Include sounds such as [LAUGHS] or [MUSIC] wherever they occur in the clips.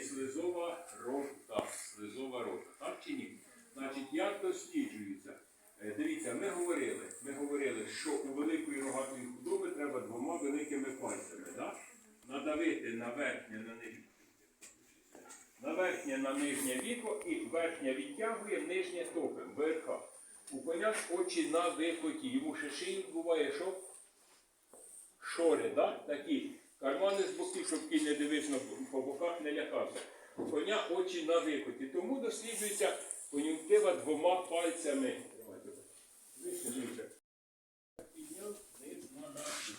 і слизова рота. Слизова рота. Так чи ні? Значить, як досліджується? Е, Дивіться, ми говорили, ми говорили, що у великої рогатої худоби треба двома великими пальцями. Да? Надавити на верхнє на нижнє. На верхнє на нижнє віко і верхнє відтягує, нижнє топим, верха. У коня очі на викоті. Йому ще шиї буває, що? Шори, да? такі. Кармани з боків, щоб кінь не дивився по боках, не лякався. Коня очі на викоті. Тому досліджується кон'юнктива двома пальцями. Вище, вище. Низ надав.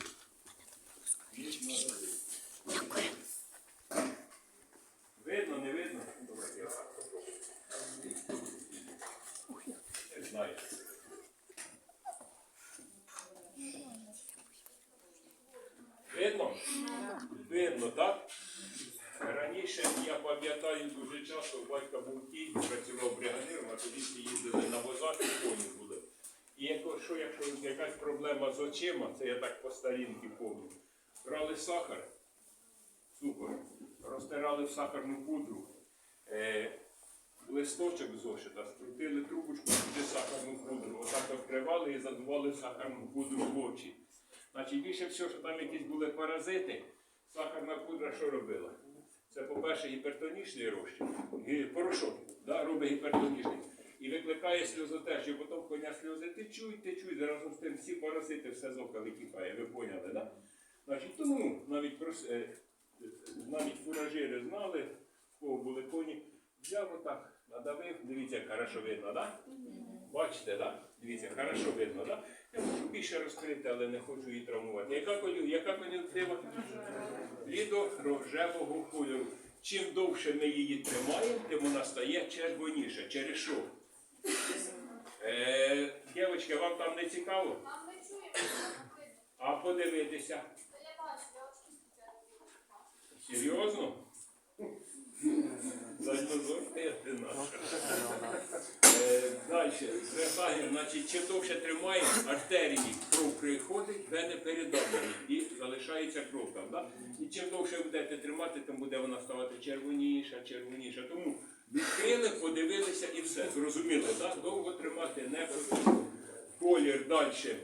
Видно, не видно? Давайте я. Знаю. Видно? Видно, так? Раніше я пам'ятаю дуже часто, у батька був кінь, працював бригадиром, а тоді всі їздили на возах і коні були. І якщо, якщо якась проблема з очима, це я так по старінки помню, брали сахар, цукор, розтирали в сахарну пудру, е, листочок зошита, скрутили трубочку, туди сахарну пудру, отак відкривали і задували сахарну пудру в очі. Значить, більше всього, що там якісь були паразити, сахарна пудра що робила? Це, по-перше, гіпертонічний розчин, порошок, да, робить гіпертонічний. І викликає сльозотечу, потім коня сльози течуть, течуть, разом з тим всі паразити, все з ока витікає, ви поняли, так? Да? Значить, тому навіть, е, навіть фуражири знали, в кого були коні, взяв отак, надавив, дивіться, як хорошо видно? Да? Бачите, так? Дивіться, хорошо видно, так? Я можу більше розкрити, але не хочу її травмувати. Яка коню, яка кон'юнктива? Лідо рожевого кольору. Чим довше ми її тримаємо, тим вона стає червоніше. Через що? Е, дівчатки, вам там не цікаво? А подивитися. Серйозно? Е, Далі. Звертаємо, значить, чим довше тримаємо, артерії кров приходить, вени передавлені і залишається кров там. Да? І чим довше будете тримати, тим буде вона ставати червоніша, червоніша. Тому відкрили, подивилися і все. Зрозуміли, так? Довго тримати не потрібно. Колір далі.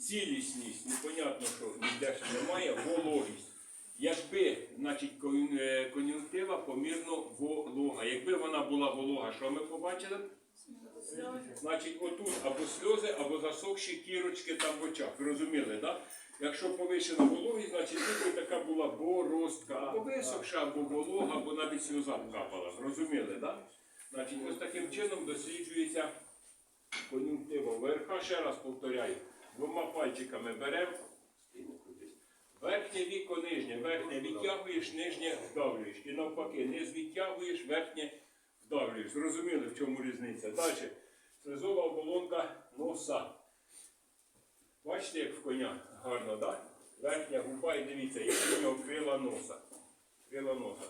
Цілісність, непонятно, що ніде ж немає, вологість. Якби, значить, е, кон'юнктива помірно волога. Якби вона була волога, що ми побачили? Значить, отут або сльози, або засохші кірочки там в очах. Розуміли, так? Якщо повищена вологість, значить тут така була боростка, або висохша, або волога, або навіть сльоза капала. Зрозуміли, так? Значить, ось таким чином досліджується кон'юнктива ВРХ. Ще раз повторяю, двома пальчиками беремо. Верхнє віко нижнє, верхнє відтягуєш, нижнє вдавлюєш. І навпаки, низ відтягуєш, верхнє вдавлюєш. Зрозуміли, в чому різниця. Далі. Слизова оболонка носа. Бачите, як в коня гарно, так? Верхня губа і дивіться, як у нього крила носа. Крила носа.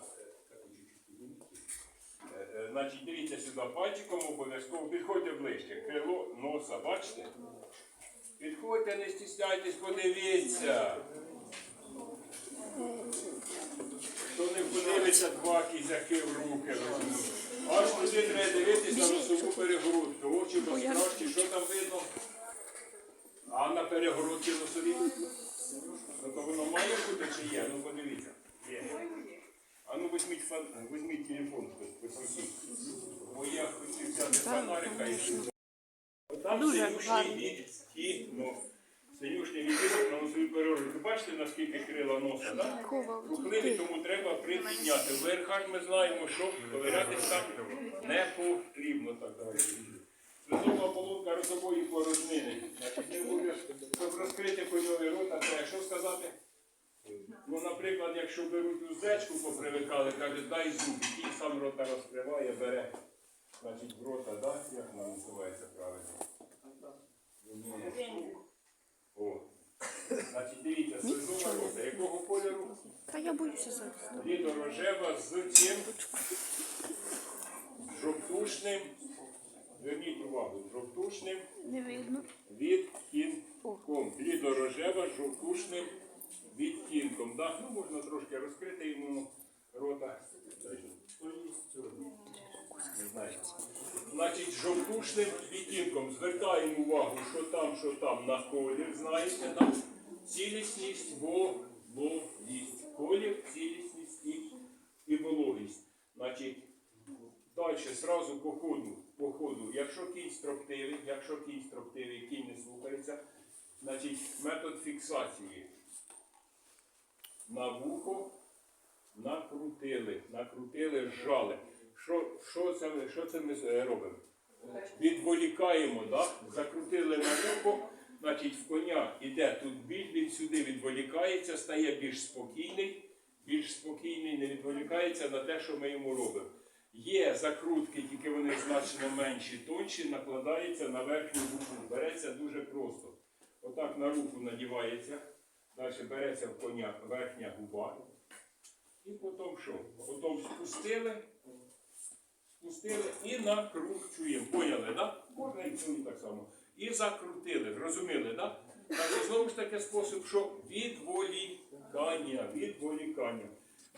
Е. Е, е, Значить, дивіться сюди пальчиком обов'язково, підходьте ближче. Крило носа, бачите? Підходьте, не стісняйтесь, подивіться. Хто не подивиться два кізяки в руки. Аж туди треба дивитись на носову перегородку. Очі безкращі, що там видно? А на перегородці носові? Ну, то воно має бути чи є? Ну подивіться. Є. А ну візьміть, фан... візьміть телефон, посусіть. Бо я хотів взяти фонарика і щоб там гарно. від і ну, синюшний відтінок на носовій перегородці. Бачите, наскільки крила носа, так? Рухливі, тому треба припідняти. В ми знаємо, що ковирятись так не потрібно так далі. Слизова оболонка ротової порожнини. Щоб розкрити коньовий рота, треба що сказати? Ну, наприклад, якщо беруть уздечку, попривикали, кажуть, дай зуб, і сам рота розкриває, бере. Значить, в рота, да? як вона називається правильно? О. Значить, дивіться, слизова рота. Якого кольору? Та я боюся зараз. Лідо рожева з чим? Жовтушним. Зверніть увагу, жовтушним Не видно. відтінком. Лідо рожева з жовтушним відтінком. Так, ну можна трошки розкрити йому рота. Значить, жовтушним відтінком звертаємо увагу, що там, що там на колір, знаєте, да? цілісність, вологість. Колір, цілісність і, і вологість. Значить, далі зразу по ходу, по ходу. Якщо кінь строптивий, якщо кінь строптивий, кінь не слухається, значить метод фіксації. На вухо накрутили, накрутили, зжали. Що, що, це, що це ми е, робимо? Відволікаємо, да? закрутили на вухо, значить в коня іде тут біль, він сюди відволікається, стає більш спокійний, більш спокійний, не відволікається на те, що ми йому робимо. Є закрутки, тільки вони значно менші, тонші, накладаються на верхню губу. Береться дуже просто. Отак на руку надівається, далі береться в коня верхня губа. І потім що? Потім спустили, спустили і накручуємо. Поняли, так? Да? Можна і цьому так само. І закрутили, зрозуміли, так? Да? Так, знову ж таки спосіб, що відволікання, відволікання.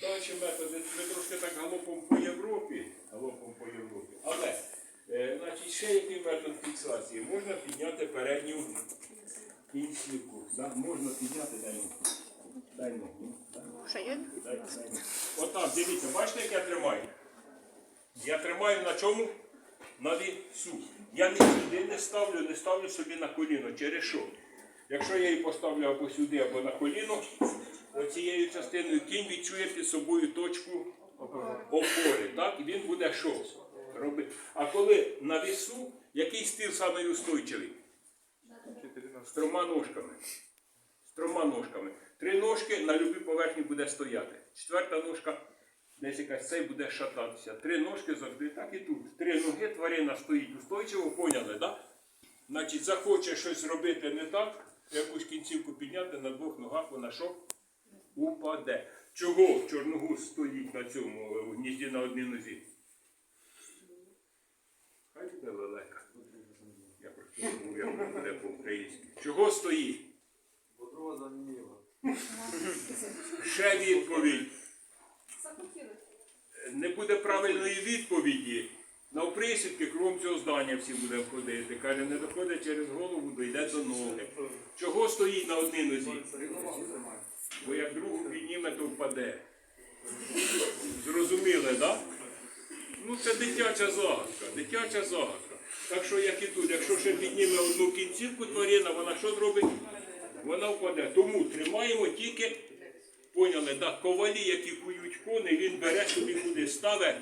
Далі методи, ми трошки так галопом по Європі, галопом по Європі. Але, е, значить, ще який метод фіксації? Можна підняти передню кінцівку. Да? Можна підняти? Дай, дай. Отак, дивіться, бачите, як я тримаю? Я тримаю на чому? На вісу. Я ні сюди не ставлю, не ставлю собі на коліно. Через що? Якщо я її поставлю або сюди, або на коліно, оцією частиною кінь відчує під собою точку опори. Так? І він буде що? Робити. А коли на вісу, який стил самий устойчивий? З трьома ножками. З трьома ножками. Три ножки на любій поверхні буде стояти. Четверта ножка десь якась цей буде шататися. Три ножки завжди, так і тут. Три ноги тварина стоїть устойчиво, поняли, так? Значить, захоче щось робити не так, якусь кінцівку підняти на двох ногах, вона що? Упаде. Чого чорногуз стоїть на цьому е, гнізді на одній нозі? Хай буде лелека. Я просто як буде по-українськи. Чого стоїть? Бодрова замініла. Ще відповідь. Не буде правильної відповіді. На присідки кругом цього здання всі будемо ходити. Каже, не доходить через голову, дойде до ноги. Чого стоїть на одній нозі? Бо як другу підніме, то впаде. Зрозуміли, так? Да? Ну це дитяча загадка, дитяча загадка. Так що, як і тут, якщо ще підніме одну кінцівку тварина, вона що зробить? Вона впаде. Тому тримаємо тільки, поняли, так, ковалі, які кують коней, він бере собі куди ставить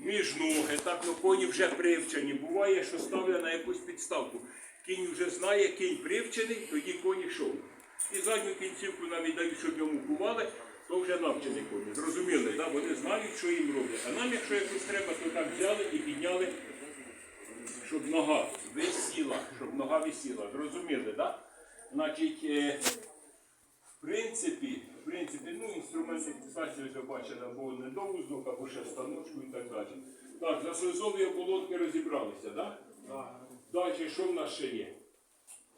між ноги. Так, ну коні вже привчені. Буває, що ставлять на якусь підставку. Кінь вже знає, кінь привчений, тоді коні що? І задню кінцівку нам і дають, щоб йому кували, то вже навчені коні. Зрозуміли, да? вони знають, що їм роблять. А нам, якщо якось треба, то так взяли і підняли, щоб нога висіла, щоб нога висіла. Зрозуміли, так? Да? Значить, е, в принципі, в принципі, ну, інструменти фіксації ви бачили, або недовуздок, або ще станочку і так далі. Так, за слизові оболонки розібралися, так? Да? Далі, що в нас ще є?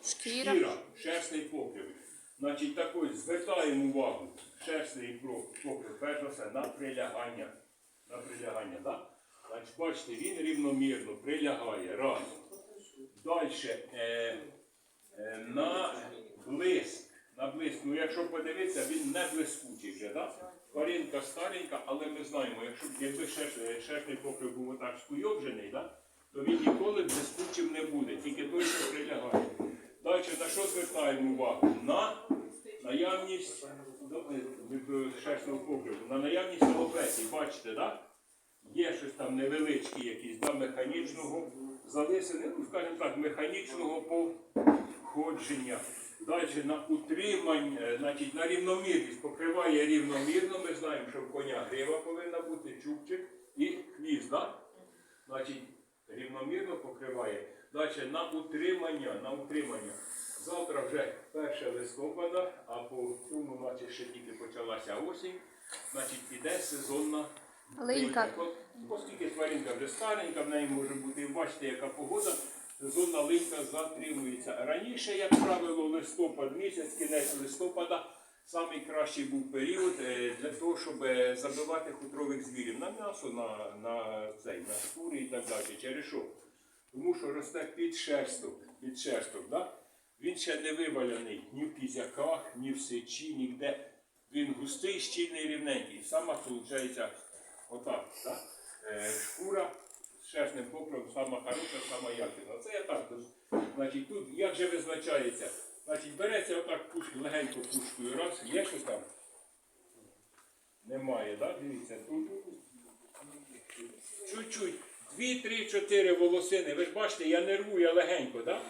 Шкіра. Шкіра, шерстний покрив. Значить, так ось звертаємо увагу. Шерстний покрив, перш за все, на прилягання. На прилягання, так? Значить, бачите, він рівномірно прилягає. Раз. Далі е, е, на блиск. На блиск. Ну, якщо подивитися, він не блискучий вже, так? Тваринка старенька, але ми знаємо, якщо якби шерст- шерстний покрив був отак скуйовджений, так? то він ніколи блискучим не буде, тільки той, що прилягає. Далі на що звертаємо увагу? На наявність ну, е, шерстного покриву, на наявність алопеції. Бачите, так? Є щось там невеличкі якісь да, механічного залисини, ну, скажімо так, механічного походження. Далі на утримання, е, значить на рівномірність покриває рівномірно. Ми знаємо, що в коня грива повинна бути, чубчик і хвіст. Да? Значить, рівномірно покриває. Далі на утримання, на утримання. Завтра вже 1 листопада, а по цьому, значить, ще тільки почалася осінь, значить, іде сезонна Линька. Оскільки тваринка вже старенька, в неї може бути, бачите, яка погода, сезонна линька затримується. Раніше, як правило, листопад місяць, кінець листопада, Самий кращий був період е, для того, щоб е, забивати хутрових звірів на м'ясо, на, на, цей, на шкури і так далі. Через що? Тому що росте під шерсток, під шерсток, да? Він ще не виваляний ні в кізяках, ні в сечі, ніде. Він густий, щільний, рівненький. Сама виходить отак. Да? Е, шкура з шерстним покровом сама хороша, сама якісна. Це я так. Значить, тут як же визначається? Значить, береться отак пуш, легенько пушкою. Раз, є щось там? Немає, так? Дивіться, тут. Чуть-чуть. Дві, три, чотири волосини. Ви ж бачите, я не рву, я легенько, так?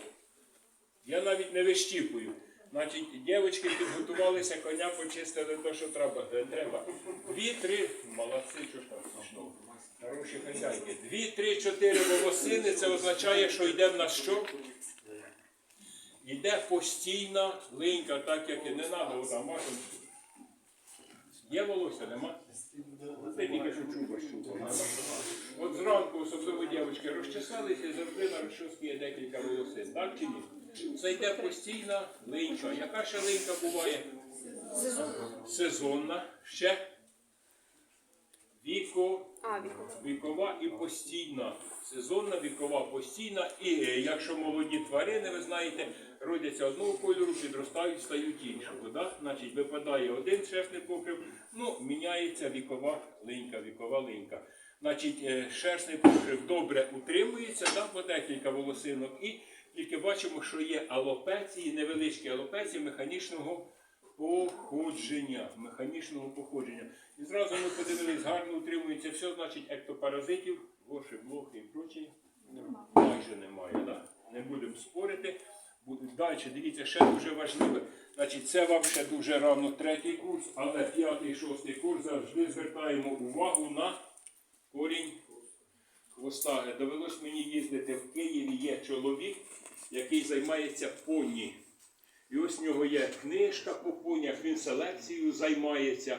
Я навіть не вищіпую. Значить, дівчатки підготувалися, коня почистили те, що треба. треба. Дві, три, молодці, що ж там. Хороші хазяйки. Дві, три, чотири волосини, це означає, що йде в нас що? Йде постійна линька, так як і не треба, отам бачимо. Є волосся, нема? Ти тільки що чубаш чубав. От зранку, особливо дівчатки, розчесалися і завжди на розчоски є декілька волосин, так чи ні? Це йде постійна линька. Яка ще линька буває? Сезонна. Ще віко, А, вікова. вікова і постійна. Сезонна, вікова, постійна. І якщо молоді тварини, ви знаєте, родяться одного кольору, підростають, стають іншого. Да? Значить, випадає один шерстний покрив, ну, міняється вікова линька, вікова линька. Значить, е, шерстний покрив добре утримується, да, по декілька волосинок, і тільки бачимо, що є алопеції, невеличкі алопеції механічного походження. Механічного походження. І зразу ми подивились, гарно утримується все, значить ектопаразитів, воші, блохи і прочі майже немає. Да? Не будемо спорити. Далі, дивіться, ще дуже важливе. Значить, це вам ще дуже рано третій курс, але п'ятий, шостий курс завжди звертаємо увагу на корінь хвоста. Довелось мені їздити в Києві, є чоловік, який займається поні. І ось в нього є книжка по понях, він селекцією займається.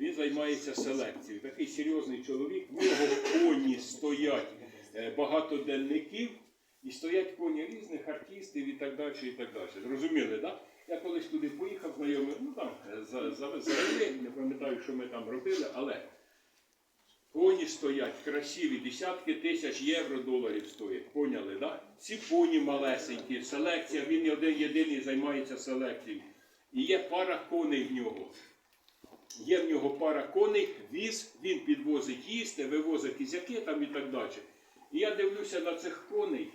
Він займається селекцією. Такий серйозний чоловік. В нього поні стоять е, багато денників і стоять поні різних артистів і так далі. і так далі. Зрозуміли, так? Я колись туди поїхав, знайомий, ну там е, за- за- завели, не пам'ятаю, що ми там робили, але Поні стоять красиві, десятки тисяч євро доларів стоять. Поняли, да? Ці поні малесенькі, селекція, він один єдиний займається селекцією. І є пара коней в нього. Є в нього пара коней, віз, він підвозить їсти, вивозить кізяки там і так далі. І я дивлюся на цих коней,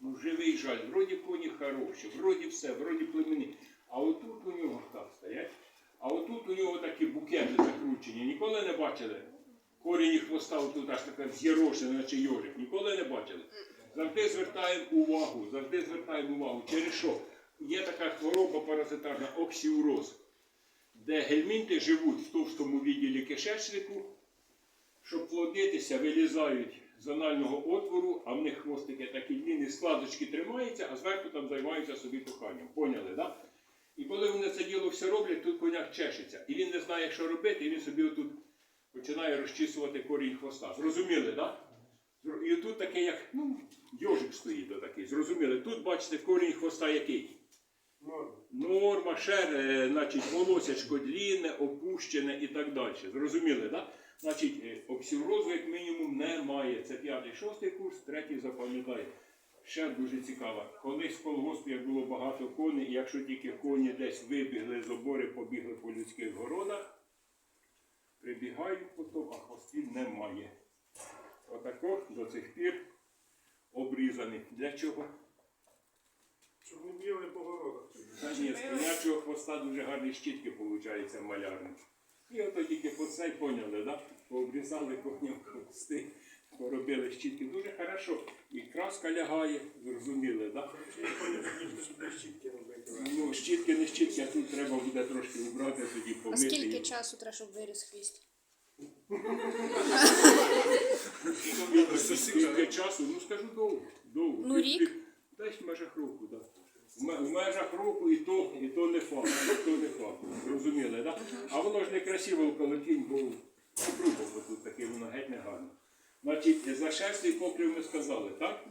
ну живий жаль, вроді коні хороші, вроді все, вроді племені. А отут у нього так стоять. А отут у нього такі букети закручені. Ніколи не бачили? Корінь і хвоста тут аж така з'єрошена, наче йожик. Ніколи не бачили. Завжди звертаємо увагу, завжди звертаємо увагу. Через що? Є така хвороба паразитарна оксіуроз, де гельмінти живуть в товстому відділі кишечнику, щоб плодитися, вилізають з анального отвору, а в них хвостики такі длінні, складочки тримаються, а зверху там займаються собі коханням. Поняли, так? І коли вони це діло все роблять, тут коняк чешеться. І він не знає, що робити, і він собі отут починає розчісувати корінь хвоста. Зрозуміли, так? Да? І тут таке, як ну, йожик стоїть такий. Зрозуміли? Тут бачите корінь хвоста який? Норма, шер, е, значить, волосячко длінне, опущене і так далі. Зрозуміли, так? Да? Значить, е, оксюрозу, як мінімум, немає. Це п'ятий, шостий курс, третій запам'ятай. Ще дуже цікаво. Колись в колгоспі було багато коней, і якщо тільки коні десь вибігли з обори, побігли по людських городах, прибігають потім, а хвостів немає. Отако до цих пір обрізаний. Для чого? Щоб не бігали по городах. Та ні, з конячого хвоста дуже гарні щітки виходить малярні. І ото тільки по цей поняли, да? пообрізали коням хвости, поробили щітки. Дуже хорошо. І краска лягає, зрозуміли, робити. Ну, щітки не щітки, а тут треба буде трошки убрати, тоді А помити. скільки їх. часу треба, щоб виріс хвіст? Скільки часу? Ну скажу довго. довго. Ну, рік? Десь в межах року, так. В ме- В межах року і то, і то не факт, і то не факт. Зрозуміли, так? А воно ж не красиво, коли кінь був попробував тут таке, воно геть не гарно. Значить, за шерстний покрив ми сказали, так?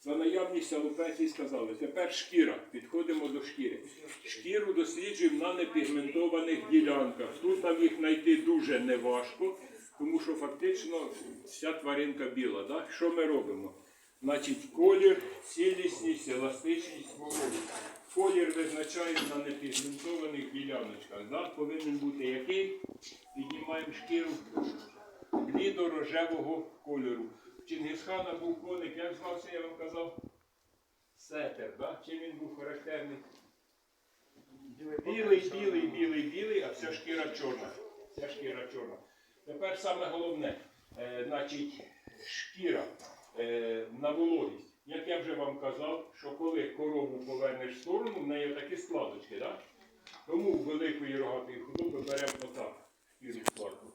За наявність алопеції сказали. Тепер шкіра. Підходимо до шкіри. Шкіру досліджуємо на непігментованих ділянках. Тут нам їх знайти дуже неважко, тому що фактично вся тваринка біла. Да? Що ми робимо? Значить, колір, цілісність, еластичність вологи. Колір визначаємо на непігментованих діляночках. Да? Повинен бути який? Піднімаємо шкіру блідо-рожевого кольору. В Чингисхана був коник, як звався, я вам казав? Сетер, да? чим він був характерний? Білий, білий, білий, білий, а вся шкіра чорна. Вся шкіра чорна. Тепер саме головне, е, значить, шкіра е, на вологість. Як я вже вам казав, що коли корову повернеш в сторону, в неї такі складочки, да? Тому в великої рогатої худоби беремо отак шкіру складку.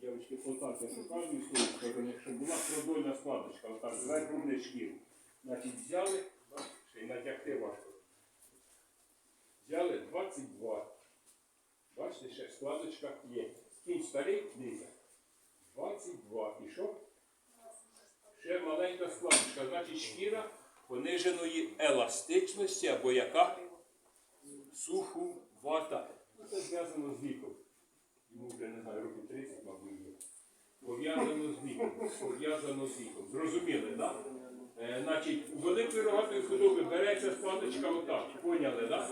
Дівчатки, отак я показую з тої сторони, щоб була продольна складочка, отак зверху вниз шкіру. Значить, взяли, ще й натягти важко. Взяли 22. Бачите, ще складочка є. Кінь старий, дивіться. 22. І що? Ще маленька складочка. Значить, шкіра пониженої еластичності або яка? Сухувата. Ну, Це зв'язано з віком. Йому вже не знаю, років 30, мабуть, є. Пов'язано з віком. Пов'язано з віком. Зрозуміли, так? Е, значить, у великої рогатої худоби береться складочка отак. Поняли, так? Да?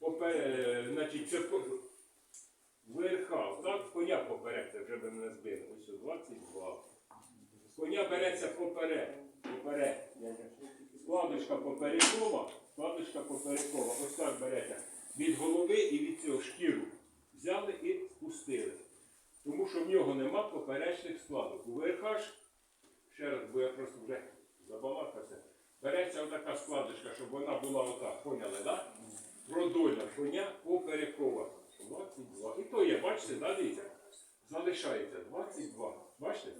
Попе- значить, це по- верха, так, коня поперед, це вже би мене збили. Ось о, 22. Коня береться поперед. Поперед. Складочка поперекова, складочка поперекова. Ось так берете. Від голови і від цього шкіру. Взяли і спустили. Тому що в нього нема поперечних складок. У верха ж, ще раз, бо я просто вже забалакався, береться отака складочка, щоб вона була отак. Поняли? Да? Продольна коня поперекова. 22. І то є, бачите, да, дивіться? Залишається 22. Бачите?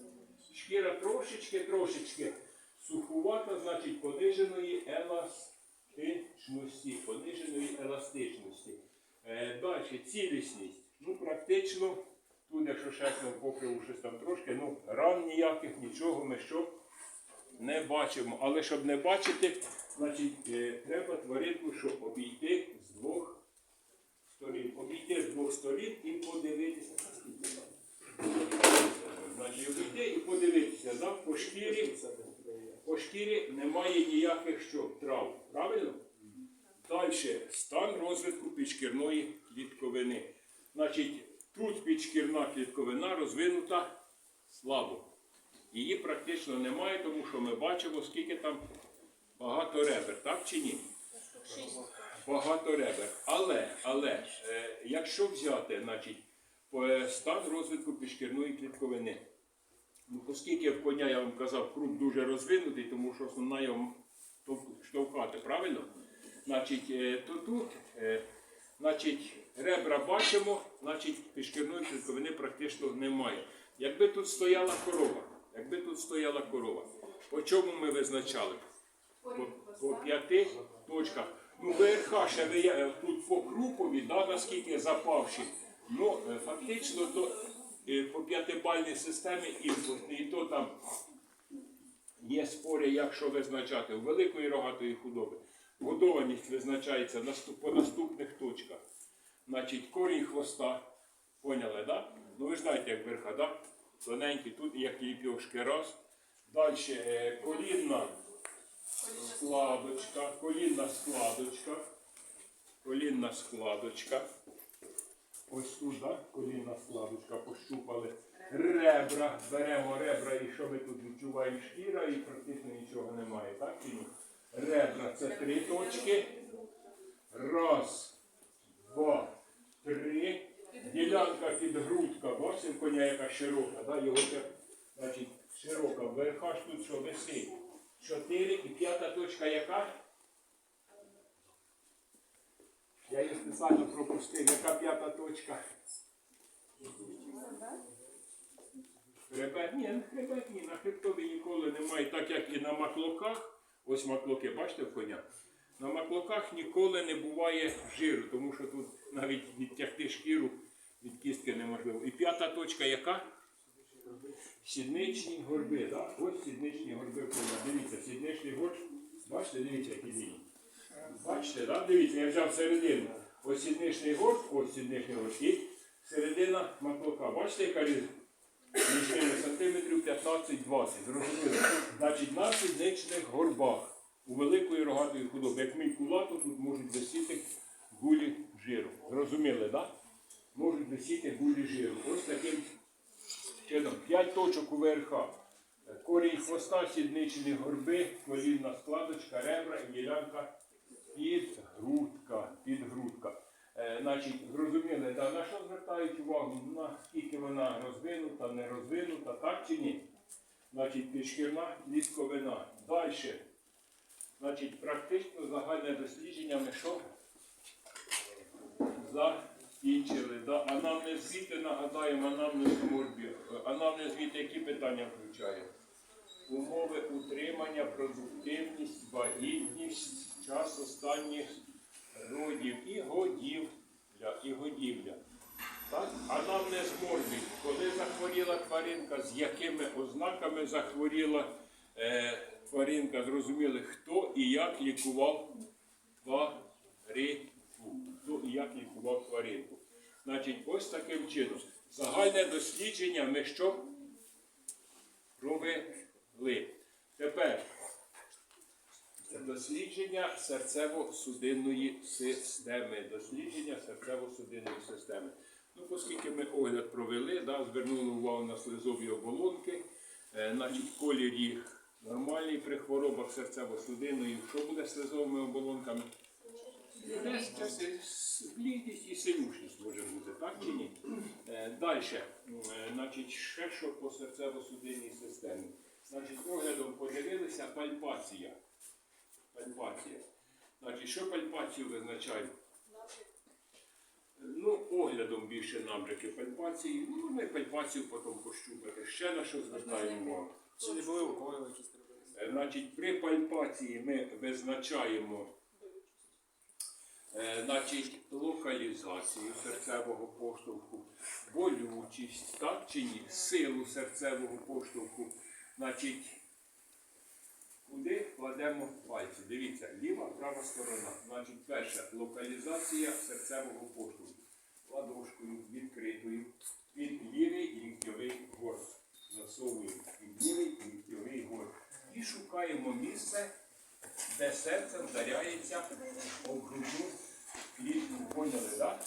Шкіра трошечки, трошечки сухувата, значить пониженої еластичності. Пониженої еластичності. Е, далі, цілісність. Ну, практично, тут, якщо чесно, покриву щось там трошки, ну, ран ніяких, нічого ми що не бачимо. Але щоб не бачити, значить, е, треба тваринку, що обійти з двох сторін. Обійти з двох сторін і подивитися. Значить, обійти і подивитися, да? по шкірі. По шкірі немає ніяких що, трав. Правильно? Далі стан розвитку підшкірної клітковини. Значить, тут підшкірна клітковина розвинута слабо. Її практично немає, тому що ми бачимо, скільки там багато ребер, так чи ні? Багато ребер. Але, але, е, якщо взяти, значить, е, стан розвитку підшкірної клітковини. Ну, оскільки в коня, я вам казав, круг дуже розвинутий, тому що основна його штовхати, правильно? Значить, е, то тут, значить, ребра бачимо, значить, підшкірної клітковини практично немає. Якби тут стояла корова, якби тут стояла корова, по чому ми визначали? По, по п'яти точках. Ну, ВРХ ще ви тут по крупові, да, наскільки запавші. Ну, е, фактично, то е, по п'ятибальній системі імпортний, і то там є спори, як що визначати. У великої рогатої худоби. Годованість визначається по наступних точках. Значить, корінь хвоста. Поняли, да? Ну ви знаєте, як верха, да? Тоненький, тут як ліпьошки раз. Далі е, колінна складочка, колінна складочка, колінна складочка. Ось тут, да? колінна складочка, пощупали. Ребра, беремо ребра і що ми тут відчуваємо шкіра і практично нічого немає, так? Ребра це три точки. Раз, два, три. Ділянка під грудка, бачите, коня яка широка, да? його це, значить, широка. Верха ж тут що висить. Чотири і п'ята точка яка? Я її спеціально пропустив. Яка п'ята точка? Хребет? Ні, хребет, ні. На хребтові ніколи немає, так як і на маклоках. Ось маклоки, бачите в коня? На маклоках ніколи не буває жиру, тому що тут навіть відтягти шкіру від кістки неможливо. І п'ята точка яка? Сідничні горби, так? Ось сідничні горби коня. Дивіться, сідничний горб Бачите, дивіться, які лінії. Бачите, так? Дивіться, я взяв середину. Ось сідничний горб, ось сідничний горб і середина мотока. Бачите, яка різниця? Між сантиметрів 15-20. Зрозуміло. Значить, на сідничних горбах у великої рогатої худоби, як мій кулаку, тут можуть висіти гулі жиру. Зрозуміли, так? Можуть висіти гулі жиру. Ось таким чином. П'ять точок у ВРХ. Корінь хвоста, сідничні горби, колінна складочка, ребра і ділянка підгрудка. підгрудка. Е, значить, зрозуміли, да, на що звертають увагу, наскільки вона розвинута, не розвинута, так чи ні? Значить, підшкірна лісковина. Далі. Значить, практично загальне дослідження ми що? Закінчили. Да? Анамнез звіти, нагадаємо, анамнез морбі. Анамнез звіти які питання включає? Умови утримання, продуктивність, вагітність, час останніх родів і годівля, і годівля. Так? Анамнез морбі. Коли захворіла тваринка, з якими ознаками захворіла е, тваринка, зрозуміли, хто і як лікував тваринку. Хто і як лікував тваринку. Значить, ось таким чином. Загальне дослідження ми що провели. Тепер дослідження серцево-судинної системи. Дослідження серцево-судинної системи. Ну, оскільки ми огляд провели, да, звернули увагу на слизові оболонки, е, значить, колір їх нормальний при хворобах серцево-судинної. Що буде з слизовими оболонками? Блідість і синюшність може бути, так чи ні? Далі, значить, ще що по серцево-судинній системі. Значить, оглядом подивилися пальпація. Пальпація. Значить, що пальпацію визначає? Ну, оглядом більше набряки пальпації. Ну, ми пальпацію потім пощупати. Ще на що звертаємо увагу. Чи не були уколи якісь? Е, Значить, при пальпації ми визначаємо е, значить, локалізацію серцевого поштовху, болючість, так чи ні, силу серцевого поштовху. Значить, куди кладемо пальці? Дивіться, ліва, права сторона. Значить, перша локалізація серцевого поштовху. Ладошкою відкритою під лівий ліктьовий горб. Засовуємо під лівий ліктьовий горб. І шукаємо місце, де серце вдаряється об грудну клітку. Поняли, так?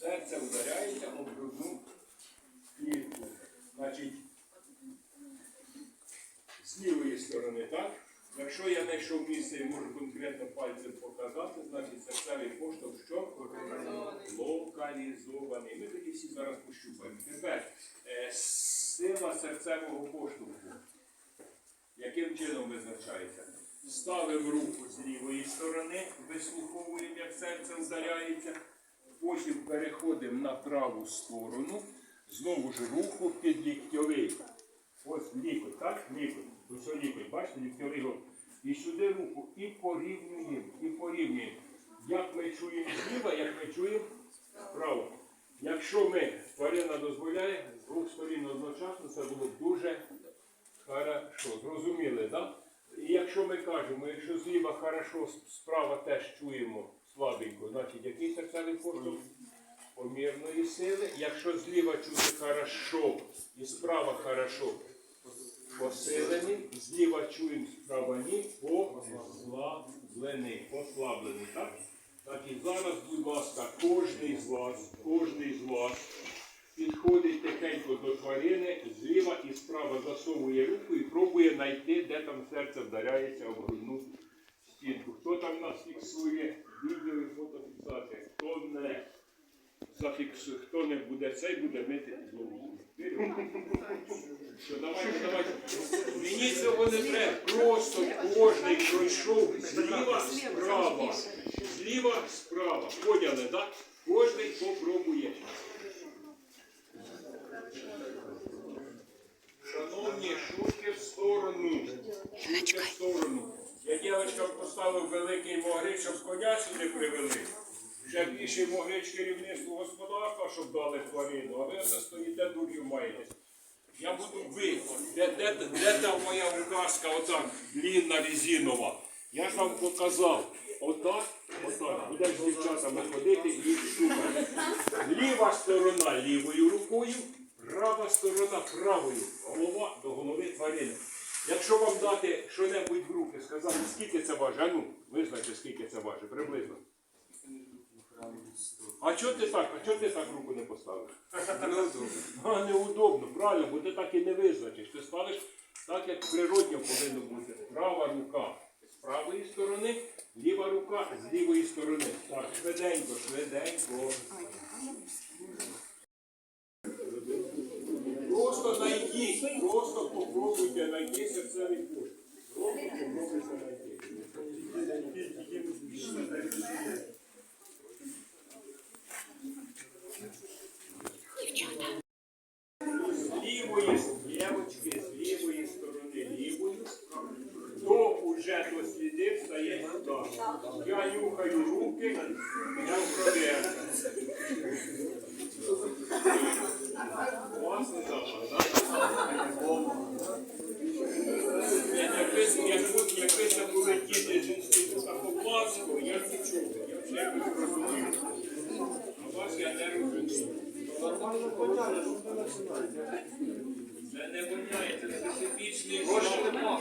Серце вдаряється об грудну клітку. Значить, з лівої сторони, так? Якщо я знайшов місце і можу конкретно пальцем показати, значить серцевий поштовх що? Локалізований. Ми тоді всі зараз пощупаємо. Тепер е, сила серцевого поштовху. Яким чином визначається? Ставимо руку з лівої сторони, вислуховуємо, як серце вдаряється. Потім переходимо на праву сторону, знову ж руку під ліктьовий. Ось лікоть, так? Лікоть. Ось лікоть, бачите, ліктьовий горб. І сюди руку і порівнюємо, і порівнюємо. Як ми чуємо зліва, як ми чуємо справа. Якщо ми, тварина дозволяє, з двох сторін одночасно це було дуже хорошо. Зрозуміли, так? І якщо ми кажемо, якщо зліва хорошо, справа теж чуємо слабенько, значить який серцевий поштовх? помірної сили. Якщо зліва чути хорошо і справа хорошо посилений, зліва чуємо справа ні, послаблений. Послаблений, так? Так і зараз, будь ласка, кожний з вас, кожний з вас підходить тихенько до тварини, зліва і справа засовує руку і пробує знайти, де там серце вдаряється об грудну стінку. Хто там нас фіксує? Відео і фотофіксація. Хто не зафіксує, хто не буде цей, буде мити голову. Що, давайте, давайте. Мені цього не треба. Просто кожний пройшов зліва справа. Зліва справа. Поняли, так? Кожний попробує. Шановні, шутки в сторону. Шутки в сторону. Я дівчинкам поставив великий могрич, щоб коня сюди привели. Ще більше могрич керівництву господарства, щоб дали тварину, а ви все стоїте дур'ю маєтесь. Я буду ви. Де, та моя указка, отак, длінна резинова? Я ж вам показав. Отак, отак. Будеш з дівчатами ходити і шукати. Ліва сторона лівою рукою, права сторона правою. Голова до голови тварини. Якщо вам дати що-небудь в руки, сказати, скільки це важить, а ну, визначте, скільки це важить, приблизно. А чого ти так? А чого ти так руку не поставив? А [LAUGHS] неудобно, правильно, бо ти так і не визначиш. Ти ставиш так, як природньо повинно бути. Права рука з правої сторони, ліва рука з лівої сторони. Так, швиденько, швиденько. Просто знайдіть, просто попробуйте знайти серцевий кошт. Просто попробуйте знайти. З лівої дівочки, з лівої сторони лівою, хто уже дослідив, стає сюди. Я нюхаю руки, я вправляю. Класний з інституту Поплавського, я я вже якось розумію. А вас я не розумію. Нормально поняли, не.